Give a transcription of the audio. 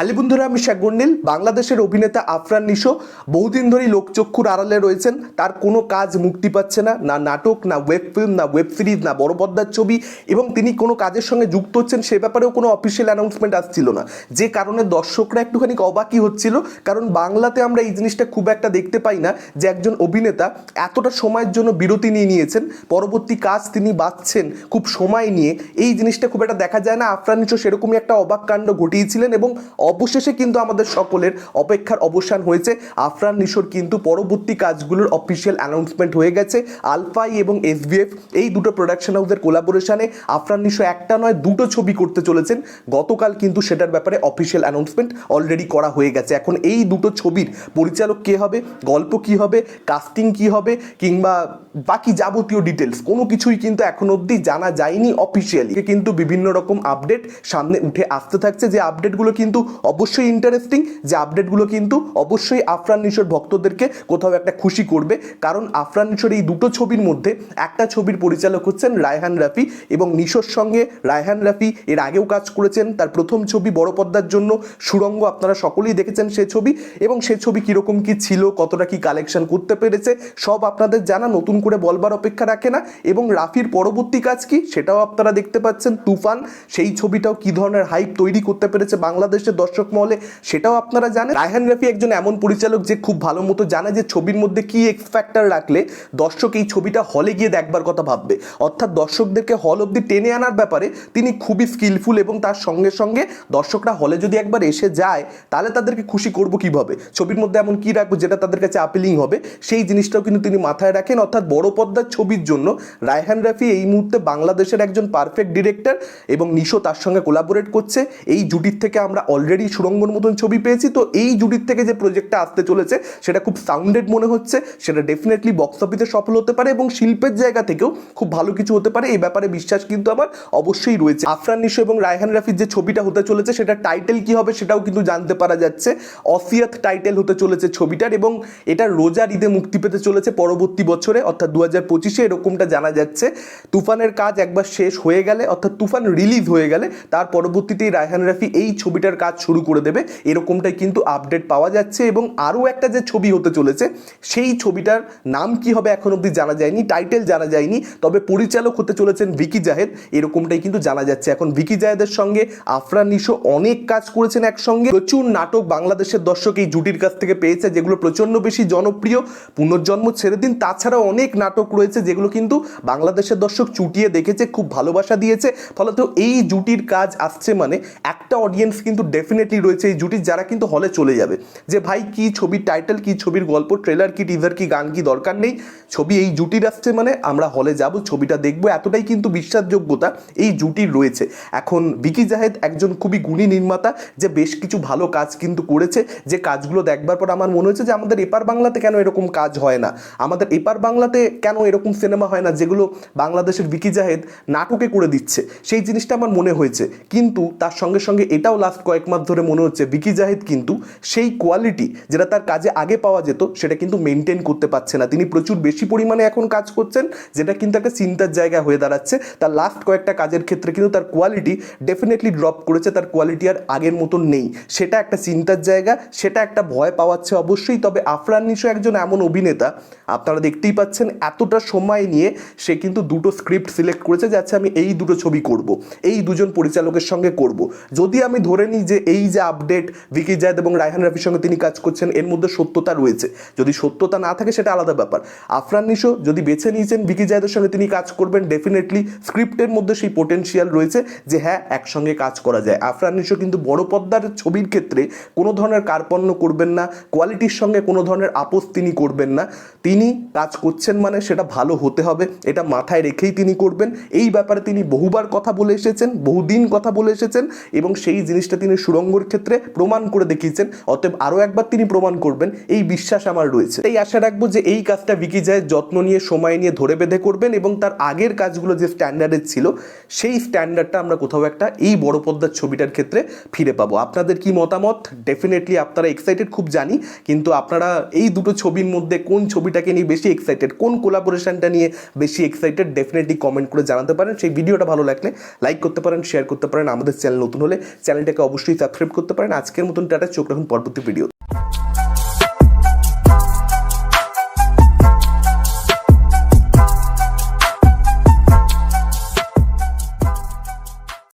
হালি বন্ধুরা আমি শেখ গন্ডিল, বাংলাদেশের অভিনেতা আফরান নিশো, বহুদিন ধরেই লোকচক্ষুর আড়ালে রয়েছেন। তার কোনো কাজ মুক্তি পাচ্ছে না না নাটক, না ওয়েব ফিল্ম না ওয়েব সিরিজ না বড় পর্দার ছবি, এবং তিনি কোনো কাজের সঙ্গে যুক্ত হচ্ছেন সে ব্যাপারেও কোনো অফিসিয়াল অ্যানাউন্সমেন্ট আসছিল না। যে কারণে দর্শকরা একটুখানি অবাকই হচ্ছিল, কারণ বাংলাতে আমরা এই জিনিসটা খুব একটা দেখতে পাই না যে একজন অভিনেতা এতটা সময়ের জন্য বিরতি নিয়ে নিয়েছেন, পরবর্তী কাজ তিনি বাঁচছেন খুব সময় নিয়ে। এই জিনিসটা খুব একটা দেখা যায় না, আফরান নিশো সেরকমই একটা অবাক কাণ্ড ঘটিয়েছিলেন এবং অবশেষে কিন্তু আমাদের সকলের অপেক্ষার অবসান হয়েছে। আফরান নিশোর কিন্তু পরবর্তী কাজগুলোর অফিসিয়াল অ্যানাউন্সমেন্ট হয়ে গেছে। আলফাই এবং এসবিএফ এই দুটো প্রোডাকশন হাউসের কোলাবোরেশনে আফরান নিশো একটা নয়, দুটো ছবি করতে চলেছেন। গতকাল কিন্তু সেটার ব্যাপারে অফিসিয়াল অ্যানাউন্সমেন্ট অলরেডি করা হয়ে গেছে। এখন এই দুটো ছবির পরিচালক কে হবে, গল্প কি হবে কাস্টিং কি হবে, কিংবা বাকি যাবতীয় ডিটেলস কোনো কিছুই কিন্তু এখন অবধি জানা যায়নি অফিসিয়ালি কিন্তু বিভিন্ন রকম আপডেট সামনে উঠে আসতে থাকছে। যে আপডেটগুলো কিন্তু অবশ্যই ইন্টারেস্টিং যে আপডেটগুলো কিন্তু অবশ্যই আফরান নিশোর ভক্তদেরকে কোথাও একটা খুশি করবে। কারণ আফরান নিশোর এই দুটো ছবির মধ্যে একটা ছবির পরিচালক হচ্ছেন রায়হান রাফি এবং নিশোর সঙ্গে রায়হান রাফি এর আগেও কাজ করেছেন। তার প্রথম ছবি বড় পর্দার জন্য সুরঙ্গ আপনারা সকলেই দেখেছেন সে ছবি এবং সে ছবি কীরকম কি ছিল, কতটা কি কালেকশন করতে পেরেছে, সব আপনাদের জানা। নতুন করে বলবার অপেক্ষা রাখে না। এবং রাফির পরবর্তী কাজ কি, সেটাও আপনারা দেখতে পাচ্ছেন। তুফান, সেই ছবিটাও কি ধরনের হাইপ তৈরি করতে পেরেছে বাংলাদেশের দর্শক মহলে, সেটাও আপনারা জানেন। রায়হান রাফি একজন এমন পরিচালক যে খুব ভালো মতো জানে যে ছবির মধ্যে কি এক্স ফ্যাক্টর রাখলে দর্শক এই ছবিটা হলে গিয়ে দেখবার কথা ভাববে। অর্থাৎ দর্শকদেরকে হল অব্দি টেনে আনার ব্যাপারে তিনি খুবই স্কিলফুল এবং তার সঙ্গে সঙ্গে দর্শকরা হলে যদি একবার এসে যায়, তাহলে তাদেরকে খুশি করব কীভাবে? ছবির মধ্যে এমন কি রাখব যেটা তাদের কাছে আপিলিং হবে? সেই জিনিসটাও কিন্তু তিনি মাথায় রাখেন। অর্থাৎ বড় পর্দার ছবির জন্য রায়হান রাফি এই মুহূর্তে বাংলাদেশের একজন পারফেক্ট ডিরেক্টর এবং নিশো তার সঙ্গে কোলাবোরেট করছে। এই জুটির থেকে আমরা অলরেডি সুরঙ্গর মতন ছবি পেয়েছি। তো এই জুটির থেকে যে প্রজেক্টটা আসতে চলেছে, সেটা খুব সাউন্ডেড মনে হচ্ছে। সেটা ডেফিনেটলি বক্স অফিসে সফল হতে পারে এবং শিল্পের জায়গা থেকেও খুব ভালো কিছু হতে পারে। এই ব্যাপারে বিশ্বাস কিন্তু আমার অবশ্যই রয়েছে। আফরান নিশো এবং রায়হান রাফির যে ছবিটা হতে চলেছে সেটা টাইটেল কি হবে সেটাও কিন্তু জানতে পারা যাচ্ছে। অসিয়াত টাইটেল হতে চলেছে ছবিটার এবং এটা রোজার ঈদে মুক্তি পেতে চলেছে পরবর্তী বছরে, অর্থাৎ দু হাজার পঁচিশে এরকমটা জানা যাচ্ছে। তুফানের কাজ একবার শেষ হয়ে গেলে, অর্থাৎ তুফান রিলিজ হয়ে গেলে, তার পরবর্তীতেই রায়হান রাফি এই ছবিটার কাজ শুরু করে দেবে। এরকমটাই কিন্তু আপডেট পাওয়া যাচ্ছে এবং আরও একটা যে ছবি হতে চলেছে, সেই ছবিটার নাম কি হবে এখন অবধি জানা যায়নি টাইটেল জানা যায়নি, তবে পরিচালক হতে চলেছেন ভিকি জাহেদ। এরকমটাই কিন্তু জানা যাচ্ছে। এখন ভিকি জাহেদের সঙ্গে আফরান নিশো অনেক কাজ করেছেন একসঙ্গে। প্রচুর নাটক বাংলাদেশের দর্শক এই জুটির কাছ থেকে পেয়েছে, যেগুলো প্রচণ্ড বেশি জনপ্রিয়, পুনর্জন্ম ছেড়ে দিন। তাছাড়া অনেক নাটক রয়েছে, যেগুলো কিন্তু বাংলাদেশের দর্শক চুটিয়ে দেখেছে, খুব ভালোবাসা দিয়েছে। ফলত এই জুটির কাজ আসছে মানে একটা অডিয়েন্স কিন্তু ডেফিনেটলি রয়েছে এই জুটির যারা কিন্তু হলে চলে যাবে। যে ভাই, কি ছবির টাইটেল কি ছবির গল্প ট্রেলার কি টিজার কি গান, কি দরকার নেই, ছবি এই জুটির আসছে মানে আমরা হলে যাব, ছবিটা দেখব, এতটাই কিন্তু বিশ্বাসযোগ্যতা এই জুটির রয়েছে। এখন বিকি জাহেদ একজন খুবই গুণী নির্মাতা, যে বেশ কিছু ভালো কাজ কিন্তু করেছে, যে কাজগুলো দেখবার পর আমার মনে হয়েছে যে আমাদের এপার বাংলাতে কেন এরকম কাজ হয় না? আমাদের এপার বাংলাতে কেন এরকম সিনেমা হয় না, যেগুলো বাংলাদেশের বিকি জাহেদ নাটকে করে দিচ্ছে? সেই জিনিসটা আমার মনে হয়েছে। কিন্তু তার সঙ্গে সঙ্গে এটাও লাস্ট কয়েক মাস ধরে মনে হচ্ছে বিকি জাহেদ কিন্তু সেই কোয়ালিটি যেটা তার কাজে আগে পাওয়া যেত, সেটা কিন্তু মেনটেন করতে পারছে না। তিনি প্রচুর বেশি পরিমাণে এখন কাজ করছেন, যেটা কিন্তু একটা চিন্তার জায়গা হয়ে দাঁড়াচ্ছে। তার লাস্ট কয়েকটা কাজের ক্ষেত্রে কিন্তু তার কোয়ালিটি ডেফিনেটলি ড্রপ করেছে, তার কোয়ালিটি আর আগের মতন নেই। সেটা একটা চিন্তার জায়গা, সেটা একটা ভয় পাওয়াচ্ছে অবশ্যই। তবে আফরান নিশো একজন এমন অভিনেতা, আপনারা দেখতেই পাচ্ছেন এতটা সময় নিয়ে সে কিন্তু দুটো স্ক্রিপ্ট সিলেক্ট করেছে যে আচ্ছা আমি এই দুটো ছবি করব, এই দুজন পরিচালকের সঙ্গে করব। যদি আমি ধরে নিই যে এই যে আপডেট ভিকি জায়দ এবং রায়হান রাফির সঙ্গে তিনি কাজ করছেন, এর মধ্যে সত্যতা রয়েছে। যদি সত্যতা না থাকে, সেটা আলাদা ব্যাপার। আফরান নিশো যদি বেছে নিয়েছেন ভিকি জায়দের সঙ্গে তিনি কাজ করবেন ডেফিনেটলি স্ক্রিপ্টের মধ্যে সেই পোটেনশিয়াল রয়েছে যে হ্যাঁ একসঙ্গে কাজ করা যায়। আফরান নিশো কিন্তু বড় পদ্মার ছবির ক্ষেত্রে কোনো ধরনের কার্পণ্য করবেন না কোয়ালিটির সঙ্গে কোনো ধরনের আপোষ তিনি করবেন না। তিনি কাজ করছেন মানে সেটা ভালো হতে হবে, এটা মাথায় রেখেই তিনি করবেন। এই ব্যাপারে তিনি বহুবার কথা বলে এসেছেন, বহুদিন কথা বলে এসেছেন এবং সেই জিনিসটা তিনি সুরঙ্গর ক্ষেত্রে প্রমাণ করে দেখিয়েছেন, অতএব আরও একবার তিনি প্রমাণ করবেন, এই বিশ্বাস আমার রয়েছে। এই আশা রাখব যে এই কাজটা বিকি যায় যত্ন নিয়ে, সময় নিয়ে, ধরে বেঁধে করবেন এবং তার আগের কাজগুলো যে স্ট্যান্ডার্ডের ছিল, সেই স্ট্যান্ডার্ডটা আমরা কোথাও একটা এই বড় পর্দার ছবিটার ক্ষেত্রে ফিরে পাবো। আপনাদের কি মতামত? ডেফিনেটলি আপনারা এক্সাইটেড খুব জানি, কিন্তু আপনারা এই দুটো ছবির মধ্যে কোন ছবিটাকে নিয়ে বেশি এক্সাইটেড কোন কোলাবোরেশনটা নিয়ে বেশি এক্সাইটেড ডেফিনেটলি কমেন্ট করে জানাতে পারেন। সেই ভিডিওটা ভালো লাগলে লাইক করতে পারেন শেয়ার করতে পারেন। আমাদের চ্যানেল নতুন হলে চ্যানেলটাকে অবশ্যই সাবস্ক্রাইব করতে পারেন। আজকের মতন টাটা চোখ রাখুন পরবর্তী ভিডিও